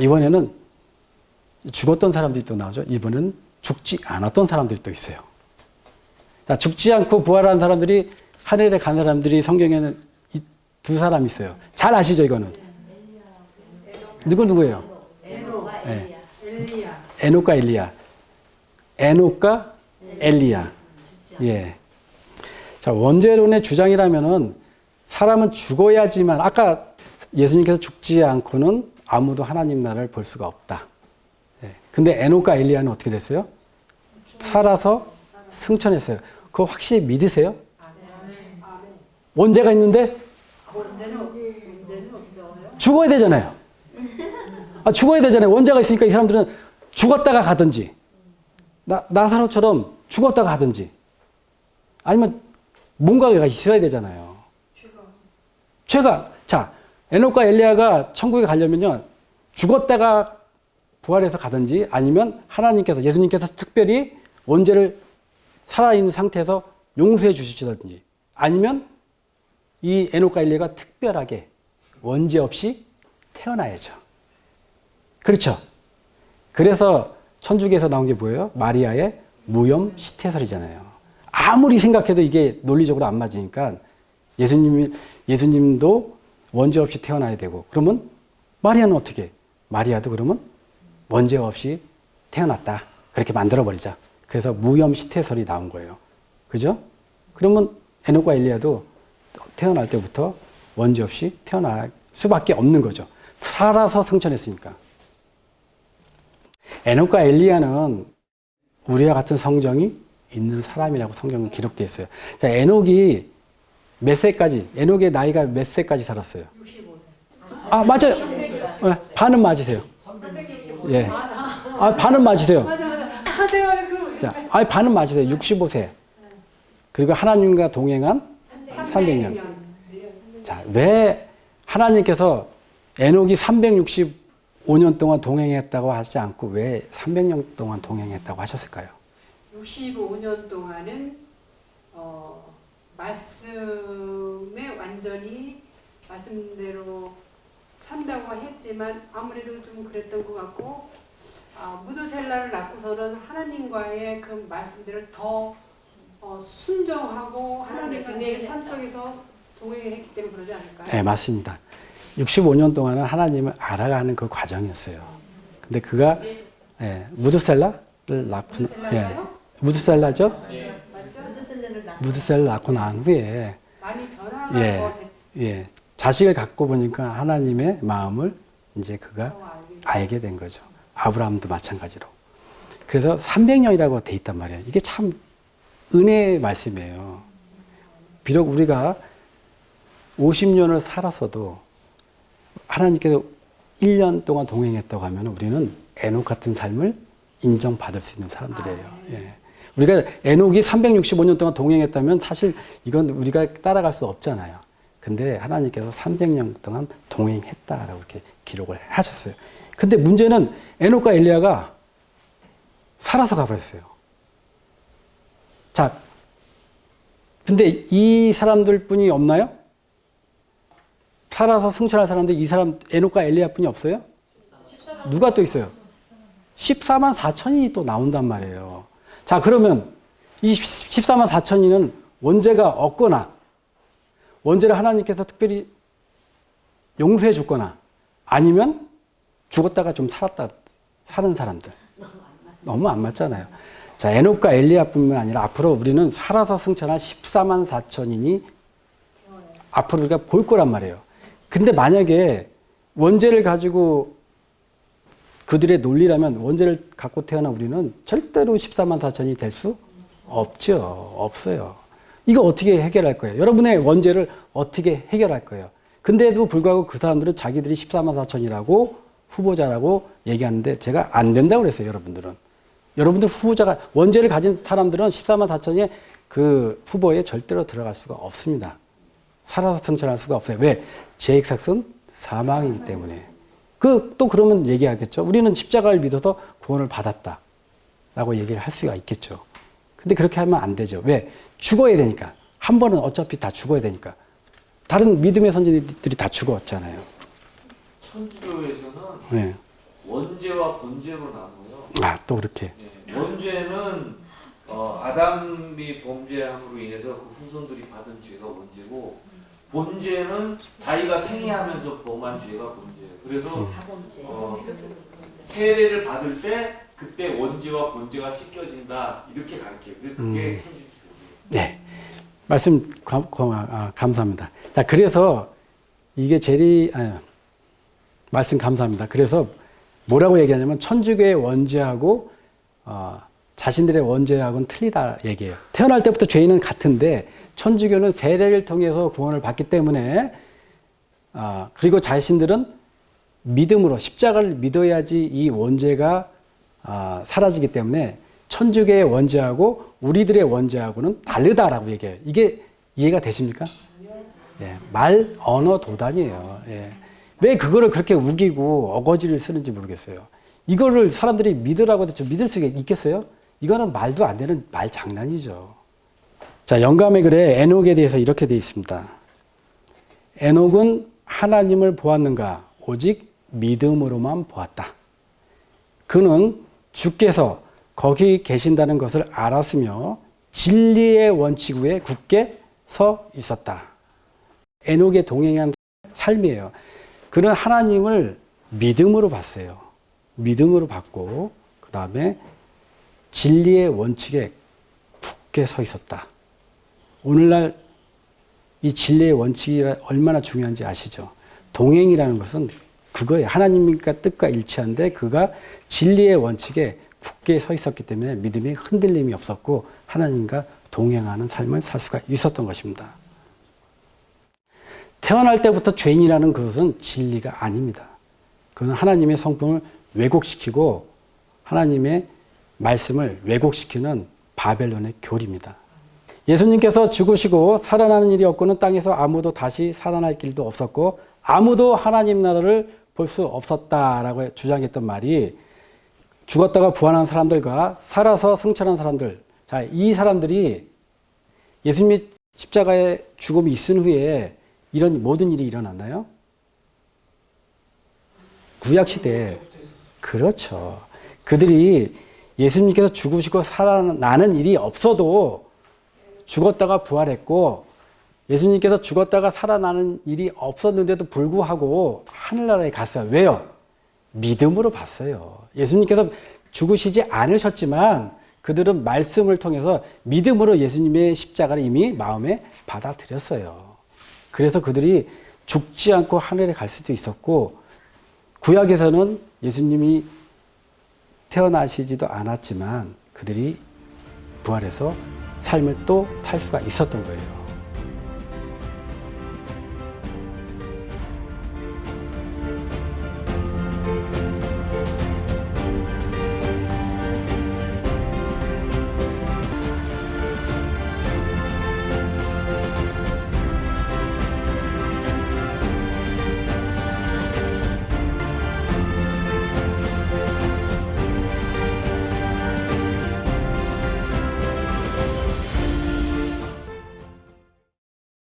이번에는 죽었던 사람들이 또 나오죠. 이번은 죽지 않았던 사람들이 또 있어요. 자, 죽지 않고 부활한 사람들이 하늘에 간 사람들이 성경에는 이두 사람 있어요. 잘 아시죠, 이거는? 누구 누구예요? 네. 엘리야. 에녹과 엘리야. 에녹과 엘리야. 예. 자, 원죄론의 주장이라면은 사람은 죽어야지만 아까 예수님께서 죽지 않고는 아무도 하나님 나라를 볼 수가 없다. 예. 근데 에녹과 엘리야는 어떻게 됐어요? 살아서 승천했어요. 그거 확실히 믿으세요? 원죄가 있는데. 죽어야 되잖아요. 아, 죽어야 되잖아요. 원자가 있으니까 이 사람들은 죽었다가 가든지, 나, 나사로처럼 죽었다가 가든지, 아니면 뭔가가 있어야 되잖아요. 죄가, 자, 에녹과 엘리야가 천국에 가려면요, 죽었다가 부활해서 가든지, 아니면 하나님께서, 예수님께서 특별히 원죄를 살아있는 상태에서 용서해 주시든지, 아니면 이 에녹과 엘리야가 특별하게 원죄 없이 태어나야죠. 그렇죠. 그래서 천주교에서 나온 게 뭐예요? 마리아의 무염 시태설이잖아요. 아무리 생각해도 이게 논리적으로 안 맞으니까 예수님이 예수님도 원죄 없이 태어나야 되고 그러면 마리아는 어떻게? 마리아도 그러면 원죄 없이 태어났다. 그렇게 만들어 버리자. 그래서 무염 시태설이 나온 거예요. 그죠? 그러면 에녹과 엘리야도 태어날 때부터 원죄 없이 태어날 수밖에 없는 거죠. 살아서 승천했으니까. 에녹과 엘리야는 우리와 같은 성정이 있는 사람이라고 성경은 기록되어 있어요. 자, 에녹이 몇 세까지, 에녹의 나이가 몇 세까지 살았어요? 65세. 아, 맞아요. 네, 반은 맞으세요. 예. 아, 반은 맞으세요. 아그 자, 아, 반은 맞으세요. 65세. 그리고 하나님과 동행한 300년. 자, 왜 하나님께서 에녹이 365년 동안 동행했다고 하지 않고 왜 300년 동안 동행했다고 하셨을까요? 65년 동안은 어, 말씀에 완전히 말씀대로 산다고 했지만 아무래도 좀 그랬던 것 같고 아, 무드셀라를 낳고서는 하나님과의 그 말씀들을 더 어, 순정하고 하나님과의 삶 속에서 동행했기 때문에 그러지 않을까요? 네, 맞습니다. 65년 동안은 하나님을 알아가는 그 과정이었어요. 근데 그가 예, 무드셀라를 낳고 예, 무드셀라죠? 맞죠? 무드셀라 낳고 난 후에 많이 변화가 예. 예, 자식을 갖고 보니까 하나님의 마음을 이제 그가 더 알게 알게 된 거죠. 아브라함도 마찬가지로. 그래서 300년이라고 돼 있단 말이에요. 이게 참 은혜의 말씀이에요. 비록 우리가 50년을 살았어도 하나님께서 1년 동안 동행했다고 하면 우리는 에녹 같은 삶을 인정받을 수 있는 사람들이에요. 예. 우리가 에녹이 365년 동안 동행했다면 사실 이건 우리가 따라갈 수 없잖아요. 근데 하나님께서 300년 동안 동행했다라고 이렇게 기록을 하셨어요. 근데 문제는 에녹과 엘리야가 살아서 가버렸어요. 자, 근데 이 사람들 뿐이 없나요? 살아서 승천할 사람들 이 사람 에녹과 엘리야 뿐이 없어요? 누가 또 있어요? 14만 4천이 또 나온단 말이에요. 자, 그러면 이 14만 4천이는 원죄가 없거나 원죄를 하나님께서 특별히 용서해 줬거나 아니면 죽었다가 좀 살았다 사는 사람들 너무 안 맞잖아요. 자, 에녹과 엘리야뿐만 아니라 앞으로 우리는 살아서 승천한 14만 4천인이 앞으로 우리가 볼 거란 말이에요. 근데 만약에 원죄를 가지고 그들의 논리라면 원죄를 갖고 태어난 우리는 절대로 14만 4천이 될 수 없죠. 없어요. 이거 어떻게 해결할 거예요? 여러분의 원죄를 어떻게 해결할 거예요? 근데도 불구하고 그 사람들은 자기들이 14만 4천이라고 후보자라고 얘기하는데 제가 안 된다고 그랬어요, 여러분들은. 여러분들 후보자가 원죄를 가진 사람들은 14만 4천의 그 후보에 절대로 들어갈 수가 없습니다. 살아서 승천할 수가 없어요. 왜? 제익삭은 사망이기 때문에. 그, 또 그러면 얘기하겠죠. 우리는 십자가를 믿어서 구원을 받았다. 라고 얘기를 할 수가 있겠죠. 근데 그렇게 하면 안 되죠. 왜? 죽어야 되니까. 한 번은 어차피 다 죽어야 되니까. 다른 믿음의 선진들이 다 죽었잖아요. 천주교에서는 네. 원죄와 본죄로 나눠요. 아, 또 그렇게. 예, 원죄는 어, 아담이 범죄함으로 인해서 그 후손들이 받은 죄가 원죄고 본죄는 자기가 생애하면서 범한 죄가 본죄예요. 그래서 자본제. 어, 세례를 받을 때 그때 원죄와 본죄가 씻겨진다 이렇게 가르쳐요. 그게 음. 천주교예요. 네. 말씀 감, 고마- 아, 감사합니다. 자, 그래서 이게 제리, 아, 말씀 감사합니다. 그래서 뭐라고 얘기하냐면 천주교의 원죄하고 어, 자신들의 원죄하고는 틀리다 얘기해요. 태어날 때부터 죄인은 같은데 천주교는 세례를 통해서 구원을 받기 때문에 아, 그리고 자신들은 믿음으로 십자가를 믿어야지 이 원죄가 아, 사라지기 때문에 천주교의 원죄하고 우리들의 원죄하고는 다르다라고 얘기해요. 이게 이해가 되십니까? 예, 말 언어 도단이에요. 예. 왜 그거를 그렇게 우기고 어거지를 쓰는지 모르겠어요. 이거를 사람들이 믿으라고 해도 좀 믿을 수 있겠어요? 이거는 말도 안 되는 말 장난이죠. 자, 영감의 글에 에녹에 대해서 이렇게 되어 있습니다. 에녹은 하나님을 보았는가? 오직 믿음으로만 보았다. 그는 주께서 거기 계신다는 것을 알았으며 진리의 원칙 위에 굳게 서 있었다. 에녹의 동행한 삶이에요. 그는 하나님을 믿음으로 봤어요. 믿음으로 봤고, 그 다음에 진리의 원칙에 굳게 서 있었다. 오늘날 이 진리의 원칙이 얼마나 중요한지 아시죠? 동행이라는 것은 그거예요. 하나님과 뜻과 일치한데 그가 진리의 원칙에 굳게 서 있었기 때문에 믿음이 흔들림이 없었고 하나님과 동행하는 삶을 살 수가 있었던 것입니다. 태어날 때부터 죄인이라는 것은 진리가 아닙니다. 그건 하나님의 성품을 왜곡시키고 하나님의 말씀을 왜곡시키는 바벨론의 교리입니다. 예수님께서 죽으시고 살아나는 일이 없고는 땅에서 아무도 다시 살아날 길도 없었고 아무도 하나님 나라를 볼 수 없었다라고 주장했던 말이 죽었다가 부활한 사람들과 살아서 승천한 사람들. 자, 이 사람들이 예수님이 십자가에 죽음이 있은 후에 이런 모든 일이 일어났나요? 구약 시대에 그렇죠. 그들이 예수님께서 죽으시고 살아나는 일이 없어도 죽었다가 부활했고 예수님께서 죽었다가 살아나는 일이 없었는데도 불구하고 하늘나라에 갔어요. 왜요? 믿음으로 봤어요. 예수님께서 죽으시지 않으셨지만 그들은 말씀을 통해서 믿음으로 예수님의 십자가를 이미 마음에 받아들였어요. 그래서 그들이 죽지 않고 하늘에 갈 수도 있었고 구약에서는 예수님이 태어나시지도 않았지만 그들이 부활해서 삶을 또 살 수가 있었던 거예요.